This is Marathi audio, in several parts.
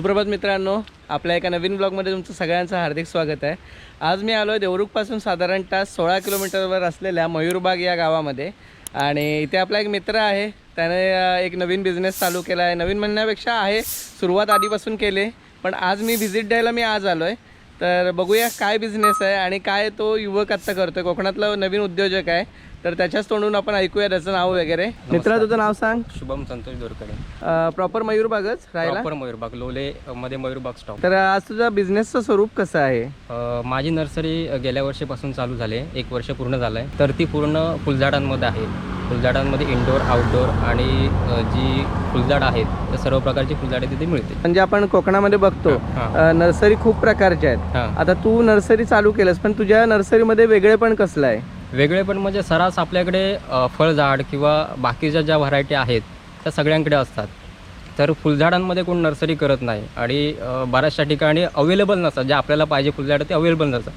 सुप्रभात मित्रांनो आपल्या एका नवीन ब्लॉगमध्ये तुमचं सगळ्यांचं हार्दिक स्वागत आहे. आज मी आलो आहे देवरुखपासून साधारणतः सोळा किलोमीटरवर असलेल्या मयूरबाग या गावामध्ये. आणि इथे आपला एक मित्र आहे त्याने एक नवीन बिझनेस चालू केला आहे. नवीन म्हणण्यापेक्षा आहे सुरुवात आधीपासून केली. पण आज मी व्हिजिट द्यायला मी आज आलो आहे तर बघूया काय बिझनेस आहे आणि काय तो युवक आत्ता आहे कोकणातला नवीन उद्योजक आहे. तर त्याच्याच तोंडून आपण ऐकूया त्याचं नाव वगैरे. मित्रा तुझं नाव सांग. शुभम संतोष दोरकडे प्रॉपर मयूरबागच राहायला? प्रॉपर मयूरबाग लोले मध्ये मयूरबाग स्टॉप तर आज तुझा बिझनेसचं स्वरूप कसं आहे? अ, माझी नर्सरी अ, गेल्या वर्षीपासून चालू झाले एक वर्ष पूर्ण झालं आहे तर ती पूर्ण फुलझाडांमध्ये आहे. फुलझाडांमध्ये इंडोर आउटडोर आणि अ, जी फुलझाड आहेत त्या सर्व प्रकारची फुलझाडे तिथे मिळते म्हणजे आपण कोकणामध्ये बघतो हां. अ, नर्सरी खूप प्रकारच्या आहेत. हां. आता तू नर्सरी चालू केलंस पण तुझ्या नर्सरीमध्ये वेगळे पण कसलं आहे? वेगळे पण म्हणजे सरास आपल्याकडे फळझाड किंवा बाकीच्या ज्या व्हरायटी आहेत त्या सगळ्यांकडे असतात. तर फुलझाडांमध्ये कोण नर्सरी करत नाही आणि बऱ्याचशा ठिकाणी अवेलेबल नसतात. जे आपल्याला पाहिजे फुलझाडं ते अवेलेबल नसतात.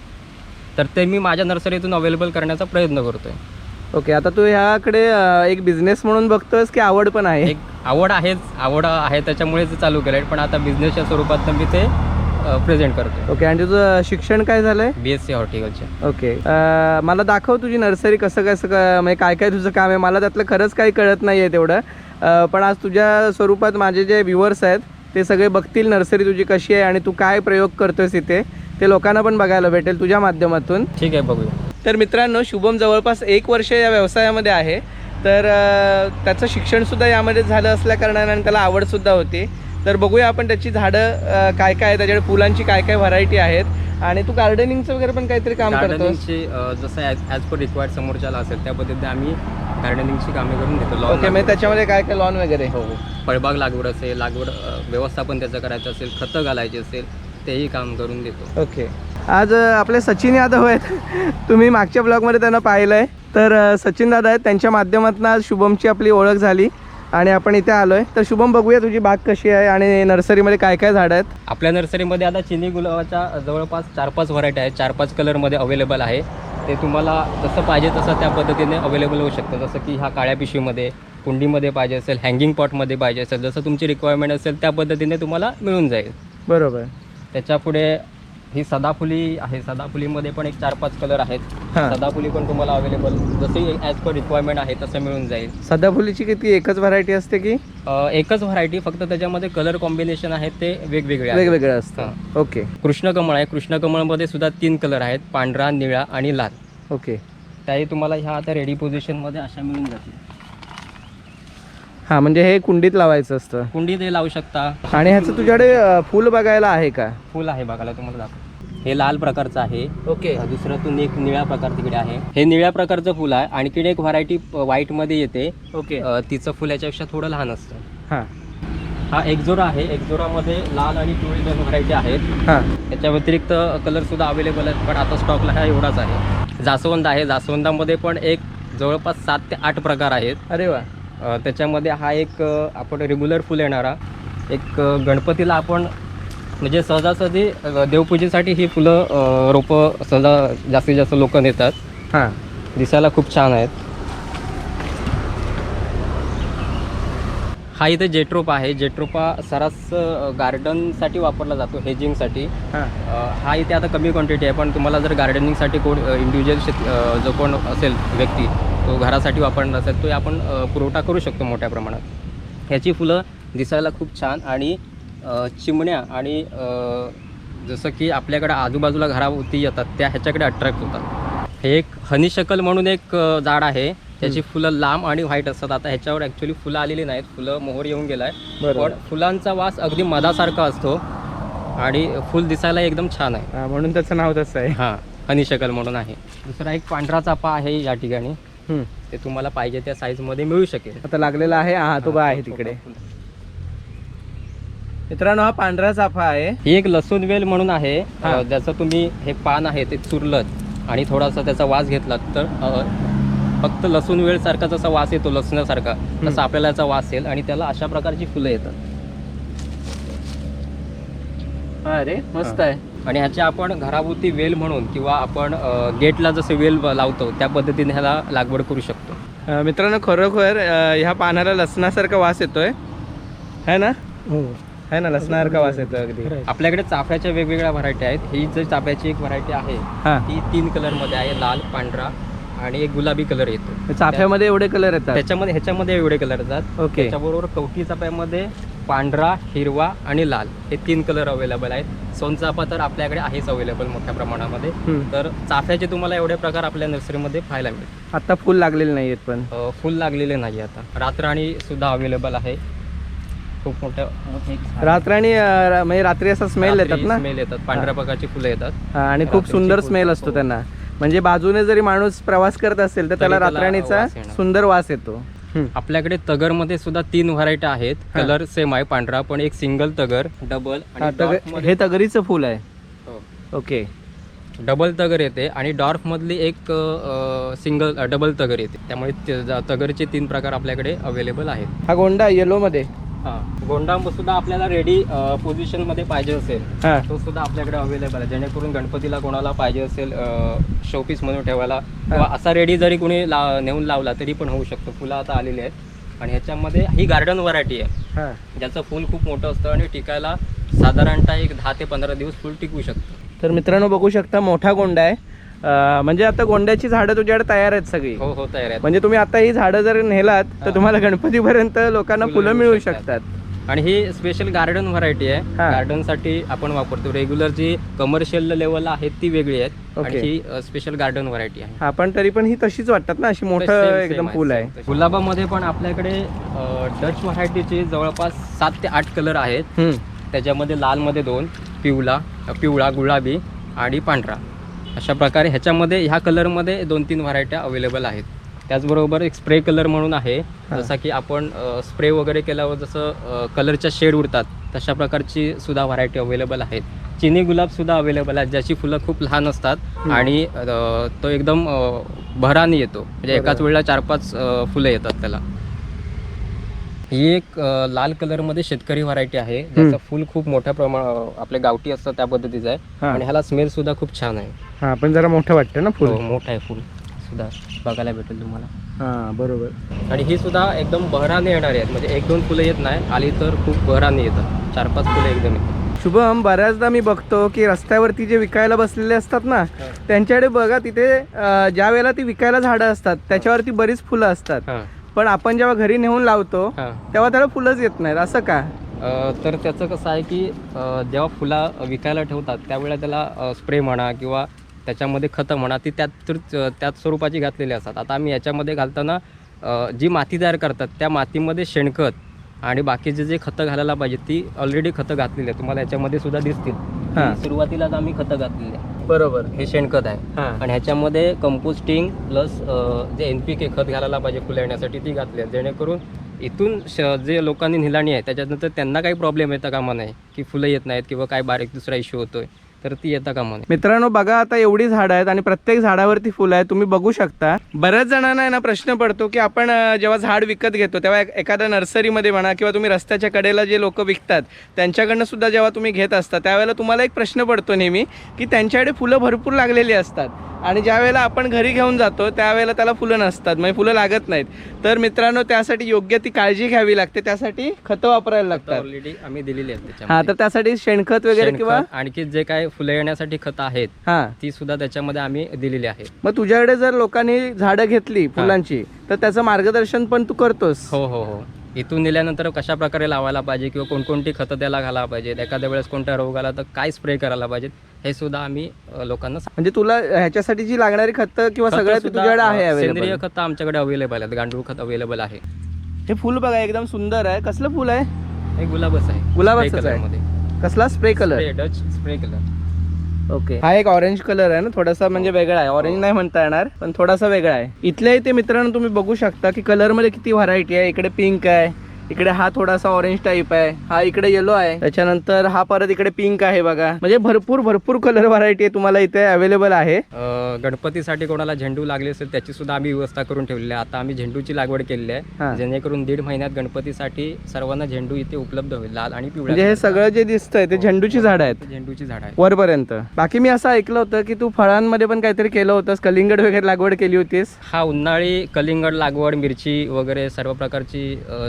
तर ते मी माझ्या नर्सरीतून अवेलेबल करण्याचा प्रयत्न करतो आहे ओके आता तू ह्याकडे एक बिझनेस म्हणून बघतोयस की आवड पण आहे? एक आवड आहेच. आवड आहे त्याच्यामुळेच चालू केलं आहे पण आता बिझनेसच्या स्वरूपात मी ते प्रेझेंट करतो ओके आणि तुझं शिक्षण काय झालंय? B S C horticulture. Okay अ, मला दाखव तुझी नर्सरी कसं कसं क- म्हणजे काय काय तुझं काम आहे. मला त्यातलं खरंच काही कळत नाही आहे तेवढं. अ, पण आज तुझ्या स्वरूपात माझे जे व्ह्युअर्स आहेत ते सगळे बघतील नर्सरी तुझी कशी आहे आणि तू काय प्रयोग करतोयस इथे. ते लोकांना पण बघायला भेटेल तुझ्या माध्यमातून. ठीक आहे बघूया. तर मित्रांनो शुभम जवळपास एक वर्ष या व्यवसायामध्ये आहे. तर अ, त्याचं शिक्षणसुद्धा यामध्ये झालं असल्या कारणाने आणि त्याला आवडसुद्धा होती. तर बघूया आपण त्याची झाडं काय काय आहे त्याच्याकडे फुलांची काय काय व्हरायटी आहेत. आणि तू गार्डनिंगचं वगैरे पण काहीतरी काम गार्डनिंगची जसं ॲज पर रिक्वायर्ड समोरच्याला असेल त्या पद्धतीने आम्ही गार्डनिंगची कामे करून देतो lawn ओके म्हणजे त्याच्यामध्ये काय काय लॉन वगैरे? हो हो. फळबाग लागवड असेल लागवड व्यवस्थापन त्याचं करायचं असेल खतं घालायची असेल तेही काम करून देतो. ओके आज आपले सचिन यादव आहेत. तुम्ही मागच्या ब्लॉगमध्ये त्यांना पाहिलं आहे तर सचिन दादा आहेत त्यांच्या माध्यमातून आज शुभमची आपली ओळख झाली. आणि आपण इथे आलो आहे तर शुभम बघूया तुझी बाग कशी आहे आणि नर्सरीमध्ये काय काय झाडं आहेत? आपल्या नर्सरीमध्ये आता चिनी गुलाबाच्या जवळपास चार पाच व्हरायटी आहेत. चार पाच कलरमध्ये अवेलेबल आहे. ते तुम्हाला जसं पाहिजे तसं त्या पद्धतीने अवेलेबल होऊ शकतं. जसं की ह्या काळ्या पिशवीमध्ये कुंडीमध्ये पाहिजे असेल हँगिंग पॉटमध्ये पाहिजे असेल जसं तुमची रिक्वायरमेंट असेल त्या पद्धतीने तुम्हाला मिळून जाईल. बरोबर. त्याच्या पुढे ही सदाफुली आहे. सदाफुलीमध्ये पण एक चार पाच कलर आहेत. हां. सदाफुली पण तुम्हाला अवेलेबल जशी ॲज पर रिक्वायरमेंट आहे तसं मिळून जाईल. सदाफुलीची किती? एकच व्हरायटी असते की? अ, एकच व्हरायटी फक्त त्याच्यामध्ये कलर कॉम्बिनेशन आहेत ते वेगवेगळे आहेत. वेगवेगळं असतं ओके कृष्णकमळ आहे. कृष्णकमळमध्ये सुद्धा तीन कलर आहेत. पांढरा निळा आणि लाल. ओके त्याही तुम्हाला ह्या आता रेडी पोझिशनमध्ये अशा मिळून जातील. हां म्हणजे हे कुंडीत लावायचं असतं. कुंडी ते लावू शकता. आणि ह्याचं तुझ्याकडे अ, फुल बघायला आहे का? फुल आहे बघायला तुम्हाला दाखव हे लाल प्रकारचं आहे. ओके. अ, दुसऱ्यातून एक निळ्या प्रकार तिकडे आहे. हे निळ्या प्रकारचं फुल आहे. आणखीन एक व्हरायटी व्हाईटमध्ये येते. ओके. अ, तिचं फुल याच्यापेक्षा थोडं लहान असतं. हां. हा एकजोरा आहे. एकजोरामध्ये लाल आणि पिवळी दोन व्हरायटी आहेत. हां. त्याच्या व्यतिरिक्त कलर सुद्धा अवेलेबल आहेत पण आता स्टॉकला हा एवढाच आहे. जास्वंद आहे. जास्वंदामध्ये पण एक जवळपास सात ते आठ प्रकार आहेत. अरे वा. त्याच्यामध्ये हा एक आपण रेग्युलर फुल येणारा. एक गणपतीला आपण म्हणजे सहजासहजी देवपूजेसाठी ही फुलं रोपं सहजा जास्तीत जास्त लोक नेतात. हां. दिसायला खूप छान आहेत. हा इथे जेट्रोपा आहे. जेट्रोपा सरास गार्डनसाठी वापरला जातो हेजिंगसाठी हां. हा इथे आता कमी क्वांटिटी आहे पण तुम्हाला जर गार्डनिंगसाठी कोण इंडिव्हिज्युअल शेत जो कोण असेल व्यक्ती तो घरासाठी वापरणार असेल तो आपण पुरवठा करू शकतो मोठ्या प्रमाणात. ह्याची फुलं दिसायला खूप छान आणि चिमण्या आणि जसं की आपल्याकडे आजूबाजूला घराभोवती येतात त्या ह्याच्याकडे अट्रॅक्ट होतात. हे एक हनीशकल म्हणून एक झाड आहे. त्याची फुलं लांब आणि व्हाईट असतात. आता ह्याच्यावर ॲक्च्युली फुलं आलेली नाहीत. फुलं मोहर येऊन गेला आहे बरोबर पण फुलांचा वास अगदी मधासारखा असतो आणि फुल दिसायला एकदम छान आहे. म्हणून त्याचं नाव तसं आहे. हां हनीशकल म्हणून आहे. दुसरा एक पांढरा चापा आहे या ठिकाणी. ते तुम्हाला पाहिजे त्या साईजमध्ये मिळू शकेल. आता लागलेला आहे. हा तो बा आहे तिकडे. मित्रांनो हा पांढरा चाफा आहे. ही एक लसूण वेल म्हणून आहे. ज्याचं तुम्ही हे पान आहे ते चुरलत आणि थोडासा त्याचा वास घेतलात तर फक्त लसूण वेळ सारखा जसा वास येतो लसणासारखा तसा आपल्याला याचा वास येईल आणि त्याला अशा प्रकारची फुलं येतात. अरे मस्त आहे. आणि ह्याचे आपण घराभोवती वेल म्हणून किंवा आपण गेटला जसे वेल लावतो त्या पद्धतीने ह्याला लागवड करू शकतो. मित्रांनो खरोखर ह्या पानाला लसणासारखा वास येतोय. है ना? आहे ना? लसणासारखा वास येतो अगदी. आपल्याकडे चाफ्याच्या वेगवेगळ्या व्हरायटी आहेत. ही जर चाफ्याची एक व्हरायटी आहे हा. ती तीन कलरमध्ये आहे. लाल पांढरा आणि एक गुलाबी कलर येतो. चाफ्यामध्ये एवढे कलर येतात? त्याच्यामध्ये ह्याच्यामध्ये एवढे कलर येतात. ओके. त्याच्याबरोबर कवठी चाफ्यामध्ये पांढरा हिरवा आणि लाल हे तीन कलर अवेलेबल आहेत. सोनचाफा तर आपल्याकडे आहेच अवेलेबल मोठ्या प्रमाणामध्ये. तर चाफ्याचे तुम्हाला एवढे प्रकार आपल्या नर्सरीमध्ये पाहायला मिळतील. आता फुल लागलेले नाही आहेत पण फुल लागलेले नाही आता. रातराणी सुद्धा अवेलेबल आहे. खूप मोठ्या. रात्राणी म्हणजे रात्री असा स्मेल येतात ना? स्मेल येतात. पांढऱ्या प्रकारची फुलं येतात. आणि खूप सुंदर स्मेल असतो हो. त्यांना. म्हणजे बाजूने जरी माणूस प्रवास करत असेल तर त्याला त्याला रात्राणीचा वास येणार. सुंदर वास येतो हम्म. आपल्याकडे तगरमध्ये सुद्धा तीन व्हरायटी आहेत हा. कलर सेम आहे पांढरा पण एक सिंगल तगर डबल हा, तग- मध्ये- हे तगरीचं फुल आहे हो. ओके डबल तगर येते आणि डॉर्फ मधली एक सिंगल डबल तगर येते त्यामुळे ते- तगरचे तीन प्रकार आपल्याकडे अवेलेबल आहेत हा गोंडा येलो मध्ये गोंडा सुद्धा आपल्याला रेडी पोझिशनमध्ये पाहिजे असेल तो सुद्धा आपल्याकडे अवेलेबल आहे. जेणेकरून गणपतीला कोणाला पाहिजे असेल शोपीस म्हणून ठेवायला किंवा असा रेडी जरी कोणी ला नेऊन लावला तरी पण होऊ शकतो. फुलं आता आलेली आहेत. आणि ह्याच्यामध्ये ही गार्डन व्हरायटी आहे. ज्याचं फुल खूप मोठं असतं आणि टिकायला साधारणतः एक दहा ते पंधरा दिवस फुल टिकू शकतं. तर मित्रांनो बघू शकता मोठा गोंडा आहे. म्हणजे आता गोंड्याची झाडं तुझ्याकडे तयार आहेत सगळी हो हो तयार आहेत म्हणजे तुम्ही आता ही झाडं जर नेलात तर. तुम्हाला गणपतीपर्यंत लोकांना फुलं मिळू शकतात. आणि ही स्पेशल गार्डन व्हरायटी आहे. गार्डनसाठी आपण वापरतो रेग्युलर जी कमर्शियल लेवल आहेत ती वेगळी आहेत आणि. ही स्पेशल गार्डन व्हरायटी आहे हा पण तरी पण ही तशीच वाटतात ना अशी मोठं एकदम फुल आहे. गुलाबामध्ये पण आपल्याकडे डच व्हरायटीचे जवळपास सात ते आठ कलर आहेत. त्याच्यामध्ये लालमध्ये दोन पिवळा पिवळा गुलाबी आणि पांढरा अशा प्रकारे ह्याच्यामध्ये ह्या कलरमध्ये दोन तीन व्हरायट्या अवेलेबल आहेत त्याचबरोबर एक स्प्रे कलर म्हणून आहे. जसा की आपण स्प्रे वगैरे केल्यावर जसं कलरच्या शेड उडतात तशा प्रकारची सुद्धा व्हरायटी अवेलेबल आहेत चिनी गुलाब सुद्धा अवेलेबल आहेत ज्याची फुलं खूप लहान असतात. आणि तो एकदम भराने येतो म्हणजे एकाच. वेळेला चार पाच फुलं येतात त्याला ही एक अ, लाल कलरमध्ये शेतकरी व्हरायटी आहे. ज्याचं फुल खूप मोठ्या प्रमाणात आपले गावठी असतं त्या पद्धतीचं आहे. हा. आणि ह्याला स्मेल सुद्धा खूप छान आहे. हा पण जरा मोठं वाटतं ना फुल? हो, मोठं आहे फुल. सुद्धा बघायला भेटेल तुम्हाला. हा बरोबर. आणि ही सुद्धा एकदम बहराने येणारी आहेत. म्हणजे एक दोन फुलं येत नाही आली तर खूप बहराने येतात. चार पाच फुलं एकदम येतात. शुभम बऱ्याचदा मी बघतो की रस्त्यावरती जे विकायला बसलेले असतात ना त्यांच्याकडे बघा तिथे अं, ज्या वेळेला ती विकायला झाडं असतात त्याच्यावरती बरीच फुलं असतात. हां. पण आपण जेव्हा घरी नेऊन लावतो हां. तेव्हा त्याला फुलंच येत नाहीत. असं का? अ, तर त्याचं कसं आहे की अ, जेव्हा फुला विकायला ठेवतात त्यावेळेला त्याला स्प्रे म्हणा किंवा त्याच्यामध्ये खतं म्हणा ती त्यात तर त्याच स्वरूपाची घातलेली असतात. आता आम्ही याच्यामध्ये घालताना अ, जी माती तयार करतात त्या मातीमध्ये शेणखत आणि बाकीचे जे खतं घालायला पाहिजे ती ऑलरेडी खतं घातलेली आहे तुम्हाला याच्यामध्ये सुद्धा दिसतील. हां. सुरुवातीलाच आम्ही खतं घातलेली आहे बरोबर. हे शेणखत आहे. आणि ह्याच्यामध्ये कंपोस्टिंग प्लस जे एन पी के खत घालायला पाहिजे फुलं येण्यासाठी ती घातली आहे. जेणेकरून इथून श जे लोकांनी निलाणी आहे त्याच्यानंतर त्यांना काही प्रॉब्लेम येता कामा नाही की फुलं येत नाहीत किंवा काय बारीक दुसरा इश्यू होतोय. तर ती येता कामा नाही मित्रांनो बघा आता एवढी झाडं आहेत आणि प्रत्येक झाडावरती फुलं आहेत. तुम्ही बघू शकता. बऱ्याच जणांना ना प्रश्न पडतो की आपण जेव्हा झाड विकत घेतो तेव्हा एखाद्या नर्सरीमध्ये म्हणा किंवा तुम्ही रस्त्याच्या कडेला जे लोक विकतात त्यांच्याकडनं सुद्धा जेव्हा तुम्ही घेत असता त्यावेळेला तुम्हाला एक प्रश्न पडतो नेहमी की त्यांच्याकडे फुलं भरपूर लागलेली असतात. आणि ज्या वेळेला आपण घरी घेऊन जातो त्यावेळेला त्याला फुलं नसतात म्हणजे फुलं लागत नाहीत. तर मित्रांनो त्यासाठी योग्य ती काळजी घ्यावी लागते. त्यासाठी खतं वापरायला लागतात. ऑलरेडी आम्ही दिलेली आहेत हा तर त्यासाठी शेणखत वगैरे किंवा आणखी जे काय फुलं येण्यासाठी खतं आहेत हा. ती सुद्धा त्याच्यामध्ये आम्ही दिलेली आहे मग तुझ्याकडे जर लोकांनी झाडं घेतली फुलांची तर त्याचं मार्गदर्शन पण तू करतोस? हो हो हो. इथून नेल्यानंतर कशा प्रकारे लावायला पाहिजे किंवा कोणकोणती खतं त्याला घालायला पाहिजेत? एखाद्या वेळेस कोणत्या रोग आला तर काय स्प्रे करायला पाहिजेत? हे सुद्धा आम्ही अ, लोकांना म्हणजे तुला ह्याच्यासाठी जी लागणारी खतं किंवा खतं सगळं ते सुद्धा, तुझ्याकडे आहे अ, सेंद्रिय? खतं आमच्याकडे अवेलेबल आहेत. गांडूळ खत अवेलेबल आहे. हे फुल बघा एकदम सुंदर आहे. कसलं फुल आहे? हे गुलाबच आहे. गुलाबाचंच Spray आहे. कसला? Spray colour Dutch spray colour okay. हा एक ऑरेंज कलर आहे ना थोडासा म्हणजे वेगळा आहे. ऑरेंज नाही म्हणता येणार पण थोडासा वेगळा आहे. इथल्या इथे मित्रांनो तुम्ही बघू शकता की कलरमध्ये किती व्हरायटी आहे. इकडे पिंक आहे इकडे हा थोडासा ऑरेंज टाईप आहे. हा इकडे येलो आहे. त्याच्यानंतर हा परत इकडे पिंक आहे बघा. म्हणजे भरपूर भरपूर कलर व्हरायटी तुम्हाला इथे अवेलेबल आहे. गणपतीसाठी कोणाला झेंडू लागले असेल त्याची सुद्धा आम्ही व्यवस्था करून ठेवलेली आहे. आता आम्ही झेंडूची लागवड केलेली हा. आहे जेणेकरून दीड महिन्यात गणपतीसाठी सर्वांना झेंडू इथे उपलब्ध होईल. लाल आणि पिवळ्या म्हणजे हे. सगळं जे दिसतंय ते झेंडूची झाडं आहेत. झेंडूची झाड आहे वरपर्यंत. बाकी मी असं ऐकलं होतं की तू फळांमध्ये पण काहीतरी केलं होतंस. कलिंगड वगैरे लागवड केली होतीस. हा उन्हाळी कलिंगड लागवड मिरची वगैरे सर्व प्रकारची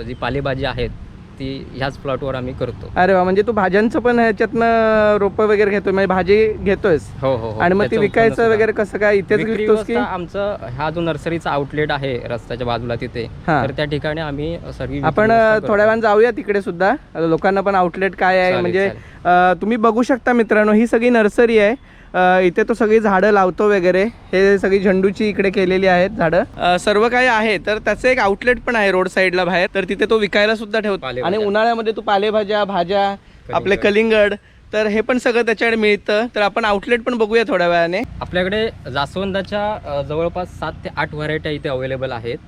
जी पालेभाजी आहेत ती ह्याच प्लॉटवर आम्ही करतो. अरे वा म्हणजे तू भाज्यांचं पण ह्याच्यातनं रोपं वगैरे घेतोय म्हणजे भाजी घेतोयस. हो हो हो. आणि मग ती त्याचं विकायचं वगैरे कसं काय? इथेच विक्री विकतोस की? व्यवस्था आमचं हा जो नर्सरीचा आउटलेट आहे रस्त्याच्या बाजूला तिथे हा. तर त्या ठिकाणी आम्ही सर्व आपण अ. थोड्या वेळानं जाऊया तिकडे सुद्धा. लोकांना पण आउटलेट काय आहे चालेल, म्हणजे अ, तुम्ही बघू शकता मित्रांनो ही सगळी नर्सरी आहे. इथे तो सगळी झाडं लावतो वगैरे. हे सगळी झेंडूची इकडे केलेली आहेत झाडं. सर्व काही आहे. तर त्याचं एक आउटलेट पण आहे रोड साईडला बाहेर. तर तिथे तो विकायला सुद्धा ठेवतो. आणि उन्हाळ्यामध्ये तू पालेभाज्या भाज्या आपले कलिंगड तर हे पण सगळं त्याच्याकडे मिळतं. तर आपण आउटलेट पण बघूया थोड्या वेळाने. आपल्याकडे जास्वंदाच्या जवळपास सात ते आठ व्हरायट्या इथे अवेलेबल आहेत.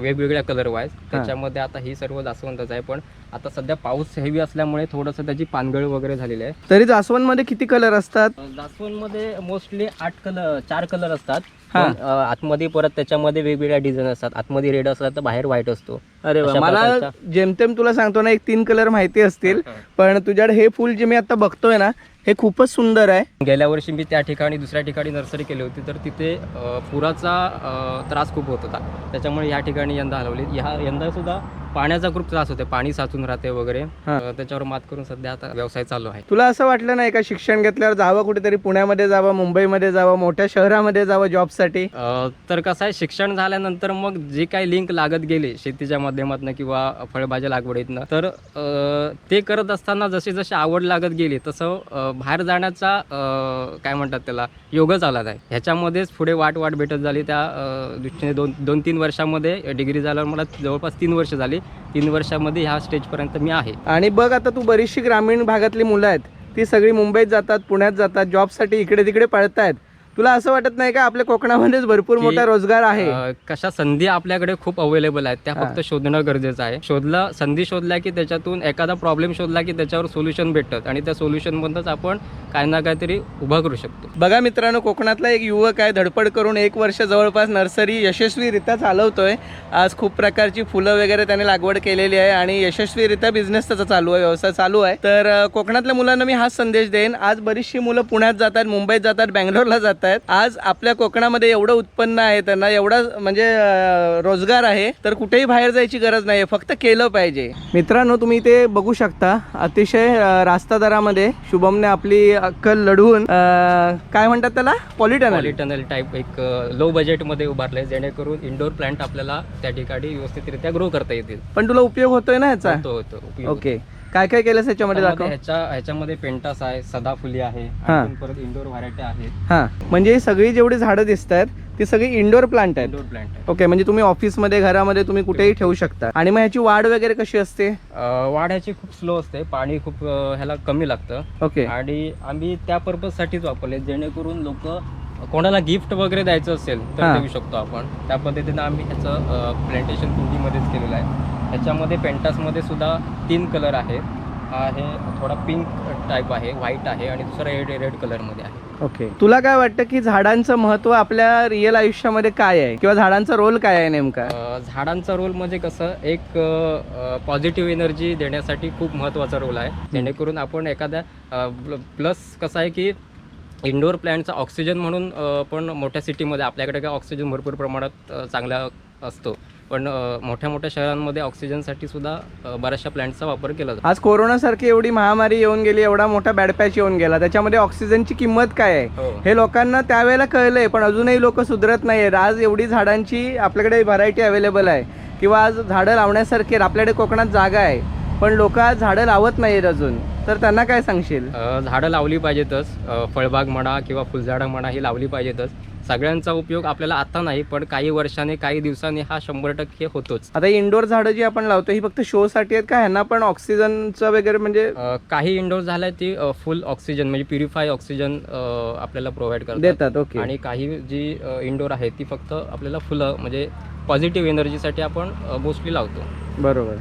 वेगवेगळ्या कलर वाईज त्याच्यामध्ये आता ही सर्व जास्वंदाच आहे. पण आता सध्या पाऊस हेवी असल्यामुळे थोडंसं त्याची पानगळ वगैरे झालेली आहे. तरी जास्वंदमध्ये किती कलर असतात? जास्वंदमध्ये मोस्टली आठ कलर चार कलर असतात. पण, अ, आतमध्ये परत त्याच्यामध्ये वेगवेगळ्या डिझाईन असतात. आतमध्ये रेड असतात तर बाहेर व्हाईट असतो. अरे वा. अशा मला जेमतेम तुला सांगतो ना एक तीन कलर माहिती असतील पण तुझ्याकडे हे फुल जे मी आता बघतोय ना हे खूपच सुंदर आहे. गेल्या वर्षी मी त्या ठिकाणी दुसऱ्या ठिकाणी नर्सरी केली होती तर तिथे अ, पुराचा अ, त्रास खूप होत होता. त्याच्यामुळे या ठिकाणी यंदा हलवली. ह्या यंदा सुद्धा पाण्याचा खूप त्रास होते पाणी साचून राहते वगैरे. हा. त्याच्यावर मात करून सध्या आता व्यवसाय चालू आहे. तुला असं वाटलं नाही का शिक्षण घेतल्यावर जावं कुठेतरी पुण्यामध्ये जावं मुंबईमध्ये जावं मोठ्या शहरामध्ये जावं जॉबसाठी? अ, तर कसं आहे शिक्षण झाल्यानंतर मग जे काही लिंक लागत गेले शेतीच्या माध्यमातून किंवा फळभाज्या लागवडीतनं तर अ, ते करत असताना जशी जशी आवड लागत गेली तसं अ, बाहेर जाण्याचा अ, काय म्हणतात त्याला योगच आला आहे ह्याच्यामध्येच पुढे वाट वाट भेटत झाली. त्या अ, दृष्टीने दोन दोन तीन वर्षामध्ये डिग्री झाल्यावर मला जवळपास तीन वर्ष झाली. तीन वर्षामध्ये ह्या स्टेजपर्यंत मी आहे. आणि बघ आता तू बरीचशी ग्रामीण भागातली मुलं आहेत. ती सगळी मुंबईत जातात पुण्यात जातात जॉबसाठी इकडे तिकडे पळतायत. तुला असं वाटत नाही का आपल्या कोकणामध्येच भरपूर मोठा रोजगार आहे? अ, कशा संधी आपल्याकडे खूप अवेलेबल आहेत त्या. फक्त शोधणं गरजेचं आहे. शोधला संधी शोधल्या की त्याच्यातून एखादा प्रॉब्लेम शोधला की त्याच्यावर सोल्युशन भेटतात आणि त्या सोल्युशनमधूनच आपण काही ना काहीतरी उभा करू शकतो. बघा मित्रांनो कोकणातला एक युवक आहे धडपड करून एक वर्ष जवळपास नर्सरी यशस्वीरित्या चालवतोय. आज खूप प्रकारची फुलं वगैरे त्याने लागवड केलेली आहे आणि यशस्वीरित्या बिझनेस त्याचा चालू आहे व्यवसाय चालू आहे. तर अ, कोकणातल्या मुलांना मी हाच संदेश देईन. आज बरीचशी मुलं पुण्यात जातात मुंबईत जातात बँगलोरला जात आहेत. आज आपल्या कोकणामध्ये एवढं उत्पन्न आहे त्यांना एवढा म्हणजे रोजगार आहे तर कुठेही बाहेर जायची गरज नाही फक्त केलं पाहिजे. मित्रांनो तुम्ही इथे बघू शकता अतिशय रास्ता दरामध्ये शुभमने आपली अक्कल लढवून काय म्हणतात त्याला? पॉलिटनल पॉलिटनल टाईप एक लो बजेटमध्ये उभारलंय जेणेकरून इंडोर प्लांट आपल्याला त्या ठिकाणी व्यवस्थितरित्या ग्रो करता येतील. पण तुला उपयोग होतोय ना ह्याचा होतो ओके काय काय केलंस ह्याच्यामध्ये त्यामध्ये दाखव. ह्याच्या ह्याच्यामध्ये पेंटास आहे सदाफुली आहे हा. परत इंडोर व्हरायटी आहेत हा. म्हणजे ही सगळी जेवढी झाडं दिसत आहेत ती सगळी इंडोर प्लांट आहेत. इंडोर प्लांट आहे ओके म्हणजे तुम्ही ऑफिसमध्ये घरामध्ये तुम्ही कुठेही ठेवू शकता. आणि मग ह्याची वाढ वगैरे कशी असते? अं, वाढ ह्याची खूप स्लो असते. पाणी खूप अं, ह्याला कमी लागतं. ओके आणि आम्ही त्या पर्पजसाठीच वापरले. जेणेकरून लोक कोणाला गिफ्ट वगैरे द्यायचं असेल तर. देऊ शकतो आपण. त्या पद्धतीनं आम्ही ह्याचं प्लांटेशन कुंडीमध्येच केलेलं आहे. ह्याच्यामध्ये पेंटासमध्ये सुद्धा तीन कलर आहेत. हा आहे थोडा पिंक टाईप आहे व्हाईट आहे आणि दुसरा रेड रेड कलरमध्ये आहे. ओके तुला काय वाटतं की झाडांचं महत्त्व आपल्या रिअल आयुष्यामध्ये काय आहे? किंवा झाडांचा रोल काय आहे नेमका? झाडांचा रोल म्हणजे कसं एक पॉझिटिव्ह एनर्जी देण्यासाठी खूप महत्त्वाचा रोल आहे. जेणेकरून आपण एखाद्या प्लस कसं आहे की इंडोर प्लॅन्टचा ऑक्सिजन म्हणून पण मोठ्या सिटीमध्ये आपल्याकडे काय ऑक्सिजन भरपूर प्रमाणात चांगला असतो. पण मोठ्या मोठ्या शहरांमध्ये ऑक्सिजनसाठी सुद्धा बऱ्याचशा प्लॅन्टचा वापर केला जातो. आज कोरोनासारखी एवढी महामारी येऊन गेली एवढा मोठा बॅड पॅच येऊन गेला. त्याच्यामध्ये ऑक्सिजनची किंमत काय आहे? हो. हे लोकांना त्यावेळेला कळलंय पण अजूनही लोक सुधरत नाही आज एवढी झाडांची आपल्याकडे व्हरायटी अवेलेबल आहे. किंवा आज झाडं लावण्यासारखी. आपल्याकडे कोकणात जागा आहे. पण लोक आज झाडं लावत नाहीत अजून. तर त्यांना काय सांगशील? झाडं लावली पाहिजेतच. फळबाग म्हणा किंवा फुलझाडं म्हणा ही लावली पाहिजेतच. सगळ्यांचा उपयोग आपल्याला आता नाही पण काही वर्षांनी काही दिवसांनी हा शंभर टक्के होतोच. आता इंडोर झाडं जी आपण लावतो ही फक्त शो साठी आहेत का? ह्यांना पण ऑक्सिजनचं वगैरे म्हणजे काही इंडोर झाल्या ती फुल ऑक्सिजन म्हणजे प्युरिफाय ऑक्सिजन आपल्याला प्रोव्हाइड करतात. देतात ओके आणि काही जी इंडोर आहे ती फक्त आपल्याला फुलं म्हणजे पॉझिटिव्ह एनर्जीसाठी आपण मोस्टली लावतो. बरोबर.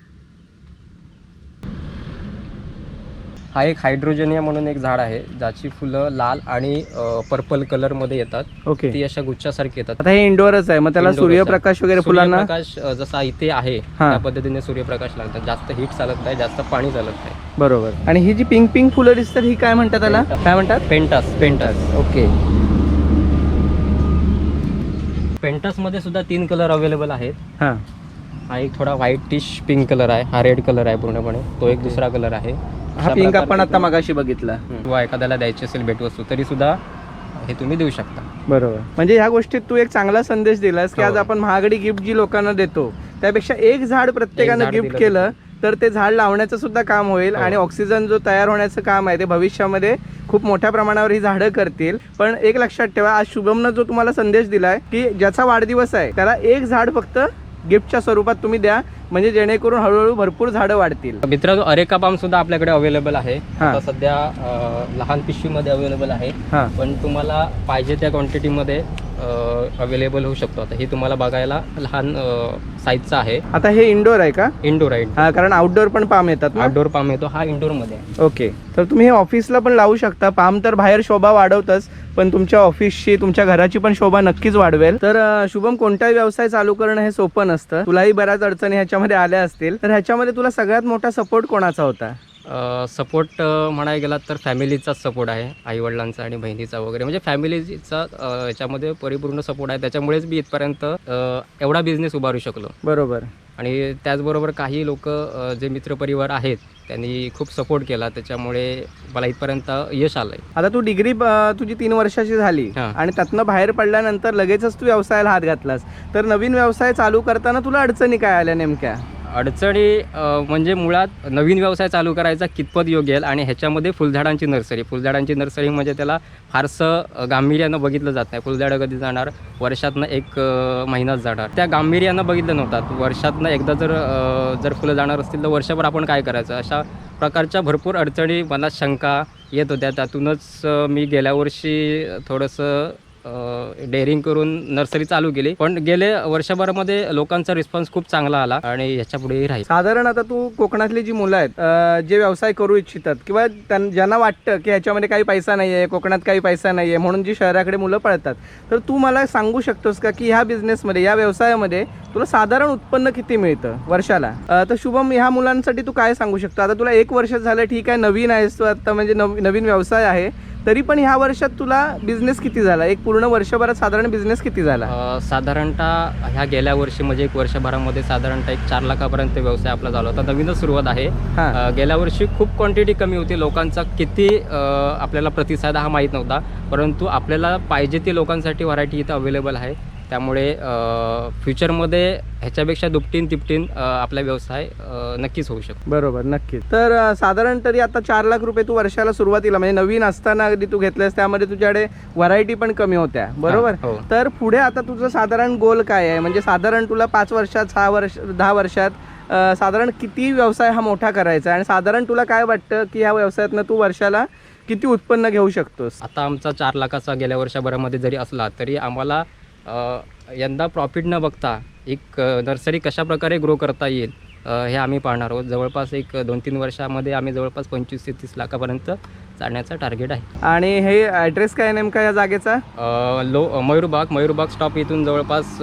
हा एक हायड्रोजेनिया म्हणून एक झाड आहे ज्याची फुलं लाल आणि पर्पल कलरमध्ये येतात. ओके. ती अशा गुच्छासारखी येतात. आता हे इंडोरच आहे मग त्याला Indoor. सूर्यप्रकाश वगैरे फुलांना? सूर्यप्रकाश अ, जसा इथे आहे हा. त्या पद्धतीने सूर्यप्रकाश लागतात. जास्त हीट चालत नाही जास्त पाणी चालत नाही. बरोबर. आणि ही जी पिंक पिंक फुलं दिसतात ही काय म्हणतात त्याला? काय म्हणतात? Pentas pentas okay. पेंटासमध्ये सुद्धा तीन कलर अवेलेबल आहेत. हां. हा एक थोडा व्हाईटिश पिंक कलर आहे हा रेड कलर आहे पूर्णपणे. तो एक दुसरा कलर आहे. हा पिंक आपण आता मगाशी बघितला. किंवा एखाद्याला द्यायची असेल भेटवस्तू तरी सुद्धा हे तुम्ही देऊ शकता. बरोबर. म्हणजे ह्या गोष्टीत तू एक चांगला संदेश दिलास की हो. आज आपण महागडी गिफ्ट जी लोकांना देतो त्यापेक्षा एक झाड प्रत्येकानं गिफ्ट केलं तर ते झाड लावण्याचं सुद्धा काम होईल हो. आणि ऑक्सिजन जो तयार होण्याचं काम आहे ते भविष्यामध्ये खूप मोठ्या प्रमाणावर ही झाडं करतील. पण एक लक्षात ठेवा आज शुभमनं जो तुम्हाला संदेश दिलाय की ज्याचा वाढदिवस आहे त्याला एक झाड फक्त गिफ्टच्या स्वरूपात तुम्ही द्या. म्हणजे जेणेकरून हळूहळू भरपूर झाडं वाढतील. मित्रांनो अरेका पाम सुद्धा आपल्याकडे अवेलेबल आहे. हा. आता सध्या अं, लहान पिशवीमध्ये अवेलेबल आहे. हा. पण तुम्हाला पाहिजे त्या क्वांटिटीमध्ये अवेलेबल होऊ शकतो. आता हे तुम्हाला बघायला लहान साईजचा आहे. आता हे इंडोर आहे का? इंडोर आहे हा कारण आउटडोर पण पाम येतात आउटडोर पाम येतो हा इंडोरमध्ये आहे. ओके तर तुम्ही हे ऑफिसला पण लावू शकता. पाम तर बाहेर शोभा वाढवतच पण तुमच्या ऑफिसची तुमच्या घराची पण शोभा नक्कीच वाढवेल. तर शुभम कोणताही व्यवसाय चालू करणं हे सोपं नसतं. तुलाही बऱ्याच अडचणी ह्याच्यामध्ये आल्या असतील. तर ह्याच्यामध्ये तुला सगळ्यात मोठा सपोर्ट कोणाचा होता? सपोर्ट म्हणायला गेलात तर फॅमिलीचाच सपोर्ट आहे आईवडिलांचा आणि बहिणीचा वगैरे. म्हणजे फॅमिलीचा याच्यामध्ये परिपूर्ण सपोर्ट आहे. त्याच्यामुळेच मी इथपर्यंत एवढा बिझनेस उभारू शकलो. बरोबर. आणि त्याचबरोबर काही लोक जे मित्रपरिवार आहेत त्यांनी खूप सपोर्ट केला. त्याच्यामुळे मला इथपर्यंत यश आलं आहे आता तू डिग्री तुझी तीन वर्षाची झाली. आणि त्यातनं बाहेर पडल्यानंतर लगेचच तू व्यवसायाला हात घातलास. तर नवीन व्यवसाय चालू करताना तुला अडचणी काय आल्या नेमक्या? अडचणी म्हणजे मुळात नवीन व्यवसाय चालू करायचा कितपत योग्य येईल आणि ह्याच्यामध्ये फुलझाडांची नर्सरी. फुलझाडांची नर्सरी म्हणजे त्याला फारसं गांभीर्यानं बघितलं जात नाही. फुलझाडं कधी जाणार? वर्षातनं एक महिनाच जाणार. त्या गांभीर्यानं बघितलं नव्हतात वर्षातनं एकदा जर जर फुलं जाणार असतील तर वर्षभर आपण काय करायचं? अशा प्रकारच्या भरपूर अडचणी मनात शंका येत होत्या. त्यातूनच मी गेल्या वर्षी थोडंसं डेअरिंग करून नर्सरी चालू केली. पण गेले वर्षभरामध्ये लोकांचा रिस्पॉन्स खूप चांगला आला आणि ह्याच्या पुढेही राहील. साधारण आता तू कोकणातली जी मुलं आहेत जे व्यवसाय करू इच्छितात किंवा त्यां- ज्यांना वाटतं की ह्याच्यामध्ये काही पैसा नाही आहे कोकणात काही पैसा नाही आहे म्हणून जी शहराकडे मुलं पळतात तर तू मला सांगू शकतोस का की ह्या बिझनेसमध्ये या व्यवसायामध्ये तुला साधारण उत्पन्न किती मिळतं वर्षाला? तर शुभम ह्या मुलांसाठी तू काय सांगू शकतो? आता तुला एक वर्ष झालं ठीक आहे नवीन आहेस तू आता म्हणजे नव नवीन व्यवसाय आहे. तरी पण ह्या वर्षात तुला बिझनेस किती झाला? एक पूर्ण वर्षभरात साधारण बिझनेस किती झाला? अ, साधारणतः ह्या गेल्या वर्षी म्हणजे एक वर्षभरामध्ये साधारणतः एक चार लाखापर्यंत व्यवसाय आपला झाला होता. नवीनच सुरुवात आहे. हां. अ, गेल्या वर्षी खूप क्वांटिटी कमी होती. लोकांचा किती अ, आपल्याला प्रतिसाद हा माहीत नव्हता. परंतु आपल्याला पाहिजे ती लोकांसाठी व्हरायटी इथं अवेलेबल आहे. त्यामुळे फ्युचरमध्ये ह्याच्यापेक्षा दुपटीन तिपटीन आपला व्यवसाय नक्कीच होऊ शकतो. बरोबर नक्कीच. तर साधारण तरी आता चार लाख रुपये तू वर्षाला सुरुवातीला म्हणजे नवीन असताना अगदी तू घेतलंस त्यामध्ये तुझ्याकडे व्हरायटी पण कमी होत्या बरोबर? हां, तर पुढे आता तुझं साधारण गोल काय आहे? म्हणजे साधारण तुला पाच वर्षात सहा वर्ष दहा वर्षात साधारण किती व्यवसाय हा मोठा करायचा आहे? आणि साधारण तुला काय वाटतं की ह्या व्यवसायातनं तू वर्षाला किती उत्पन्न घेऊ शकतोस? आता आमचा चार लाखाचा गेल्या वर्षभरामध्ये जरी असला तरी आम्हाला यंदा प्रॉफिट न बघता एक नर्सरी कशा प्रकारे ग्रो करता येईल हे आम्ही पाहणार आहोत. जवळपास एक दोन तीन वर्षामध्ये आम्ही जवळपास पंचवीस ते तीस लाखापर्यंत जाण्याचा टार्गेट आहे. आणि हे ॲड्रेस काय नेमका या जागेचा? लो मयूरबाग मयूरबाग स्टॉप इथून जवळपास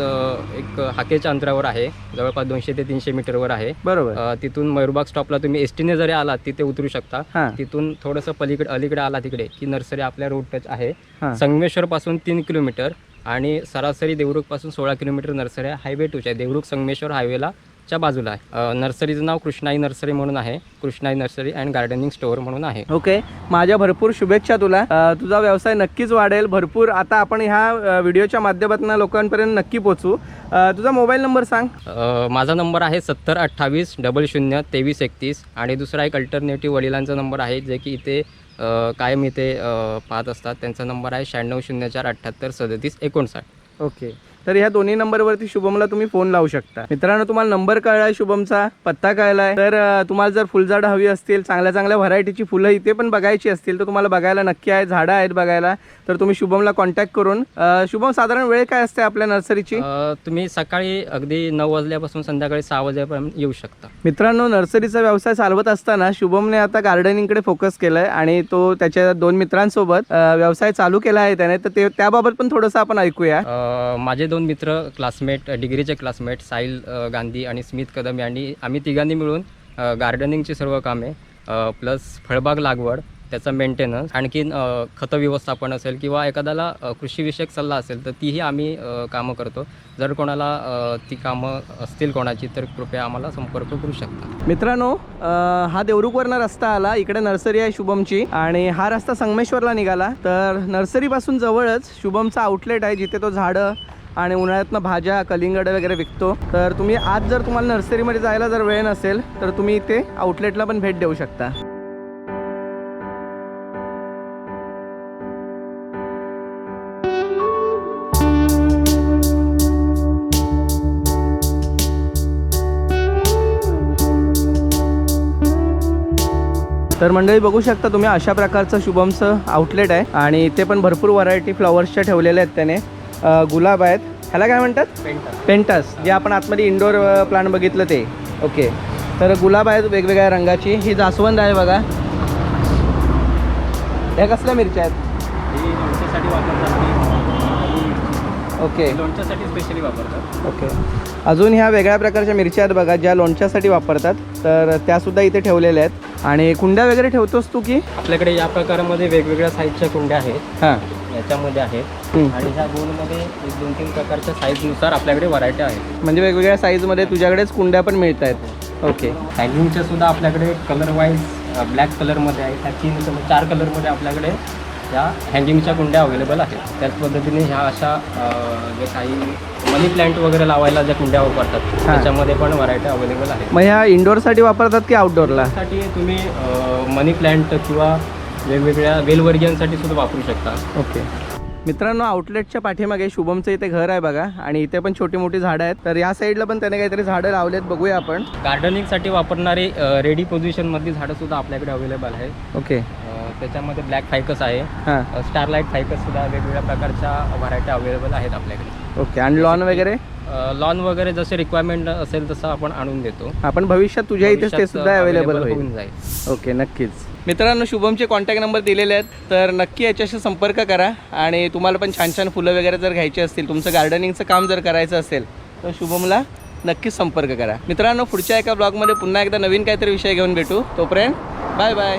एक हाकेच्या अंतरावर आहे. जवळपास दोनशे ते तीनशे मीटरवर आहे. बरोबर. तिथून मयूरबाग स्टॉपला तुम्ही एस टीने जरी आलात तिथे उतरू शकता. तिथून थोडंसं पलीकडे अलीकडे आला तिकडे की नर्सरी आपल्या रोड टच आहे. हां. संगमेश्वरपासून तीन किलोमीटर. आणि सरासरी देवरुखपासून सोळा किलोमीटर नर्सरी आहे. हायवे टूच आहे. देवरुख संगमेश्वर हायवेला च्या बाजूला आहे. नर्सरीचं नाव कृष्णाई नर्सरी म्हणून आहे. Krishnai nursery and gardening store म्हणून आहे. ओके. माझ्या भरपूर शुभेच्छा तुला. तुझा व्यवसाय नक्कीच वाढेल. भरपूर आता आपण ह्या व्हिडिओच्या माध्यमातून लोकांपर्यंत नक्की पोचू तुझा मोबाईल नंबर सांग. माझा नंबर आहे सत्तर अठ्ठावीस डबल शून्य तेवीस एकतीस आणि दुसरा एक अल्टरनेटिव्ह वडिलांचा नंबर आहे जे की इथे कायम इथे पाहत असतात. त्यांचा नंबर आहे शहाण्णव शून्य चार अठ्ठ्याहत्तर सदतीस एकोणसाठ. ओके. तर ह्या दोन्ही नंबरवरती शुभमला तुम्ही फोन लावू शकता. मित्रांनो तुम्हाला नंबर कळलाय शुभमचा पत्ता कळलाय. तर तुम्हाला जर फुलझाडं हवी असतील चांगल्या चांगल्या व्हरायटीची फुलं इथे पण बघायची असतील तर तुम्हाला बघायला नक्की आहे झाडं आहेत बघायला. तर तुम्ही शुभमला कॉन्टॅक्ट करून शुभम साधारण वेळ काय असते आपल्या नर्सरीची तुम्ही सकाळी अगदी नऊ वाजल्यापासून संध्याकाळी सहा वाजेपर्यंत येऊ शकता. मित्रांनो नर्सरीचा व्यवसाय चालवत असताना शुभमने आता गार्डनिंगकडे फोकस केलाय आणि तो त्याच्या दोन मित्रांसोबत व्यवसाय चालू केला आहे त्याने. तर ते त्याबाबत पण थोडंसं आपण ऐकूया. माझे दोन मित्र क्लासमेट डिग्रीचे क्लासमेट साहिल गांधी आणि स्मित कदम यांनी आम्ही तिघांनी मिळून गार्डनिंगची सर्व कामे प्लस फळबाग लागवड त्याचं मेंटेनन्स आणखीन खतं व्यवस्थापन असेल किंवा एखाद्याला कृषीविषयक सल्ला असेल तर तीही आम्ही कामं करतो. जर कोणाला ती कामं असतील कोणाची तर कृपया आम्हाला संपर्क करू शकता. मित्रांनो हा देवरुखवरनं रस्ता आला. इकडे नर्सरी आहे शुभमची आणि हा रस्ता संगमेश्वरला निघाला. तर नर्सरीपासून जवळच शुभमचा आउटलेट आहे जिथे तो झाडं आणि उन्हाळ्यातनं भाज्या कलिंगड वगैरे विकतो. तर तुम्ही आज जर तुम्हाला नर्सरीमध्ये जायला जर वेळ नसेल तर तुम्ही इथे आउटलेटला पण भेट देऊ शकता. तर मंडळी बघू शकता तुम्ही अशा प्रकारचं शुभमचं आउटलेट आहे. आणि इथे पण भरपूर व्हरायटी फ्लॉवर्सच्या ठेवलेल्या आहेत त्याने. गुलाब आहेत. ह्याला काय म्हणतात? पेंटास. जे आपण आतमध्ये इंडोर प्लांट बघितलं ते. ओके तर गुलाब आहेत वेगवेगळ्या रंगाची. ही जास्वंद आहे बघा. ह्या कसल्या मिरच्या आहेत? ओके लोणच्यासाठी स्पेशली वापरतात. ओके अजून ह्या वेगळ्या प्रकारच्या मिरच्या आहेत बघा ज्या लोणच्यासाठी वापरतात. तर त्यासुद्धा इथे ठेवलेल्या आहेत. आणि कुंड्या वगैरे ठेवतोस तू की? आपल्याकडे या प्रकारामध्ये वेगवेगळ्या साईजच्या कुंड्या आहेत. हां. याच्यामध्ये आहेत हम्म. आणि ह्या गोलमध्ये एक दोन तीन प्रकारच्या साईजनुसार आपल्याकडे व्हरायटी आहेत म्हणजे वेगवेगळ्या साईजमध्ये तुझ्याकडेच कुंड्या पण मिळत आहेत ओके हँगिंगच्या सुद्धा आपल्याकडे कलर वाईज ब्लॅक कलरमध्ये आहेत ह्या तीन कलर चार कलरमध्ये आपल्याकडे ह्या हँगिंगच्या कुंड्या अवेलेबल आहेत. त्याच पद्धतीने ह्या अशा अं, जे काही मनी प्लांट वगैरे लावायला ज्या कुंड्या वापरतात त्याच्यामध्ये पण व्हरायटी अवेलेबल आहेत मग ह्या इंडोरसाठी वापरतात की आउटडोअरला त्यासाठी तुम्ही मनी प्लांट किंवा वेगवेगळ्या वेलवर्गीयांसाठी सुद्धा वापरू शकता ओके. मित्रांनो आउटलेटच्या पाठीमागे शुभमचं इथे घर आहे बघा. आणि इथे पण छोटी मोठी झाडं आहेत. तर या साईडला पण त्याने काहीतरी झाडं लावलेत बघूया आपण. गार्डनिंगसाठी वापरणारे रेडी पोझिशनमधली झाडं सुद्धा आपल्याकडे अवेलेबल आहेत. ओके. त्याच्यामध्ये ब्लॅक फायकस आहे. हां. स्टारलाईट फायकस सुद्धा वेगवेगळ्या प्रकारच्या व्हरायटी अवेलेबल आहेत आपल्याकडे. ओके. आणि लॉन वगैरे? लॉन वगैरे जसे रिक्वायरमेंट असेल तसं आपण आणून देतो. आपण भविष्यात तुझ्या इथेच ते सुद्धा अवेलेबल होऊन जाईल. ओके नक्कीच. मित्रांनो शुभमचे कॉन्टॅक्ट नंबर दिलेले आहेत तर नक्की याच्याशी संपर्क करा आणि तुम्हाला पण छान छान फुलं वगैरे जर घ्यायची असतील तुमचं गार्डनिंगचं काम जर करायचं असेल तर शुभमला नक्कीच संपर्क करा. मित्रांनो पुढच्या एका ब्लॉगमध्ये पुन्हा एकदा नवीन काहीतरी विषय घेऊन भेटू. तोपर्यंत बाय बाय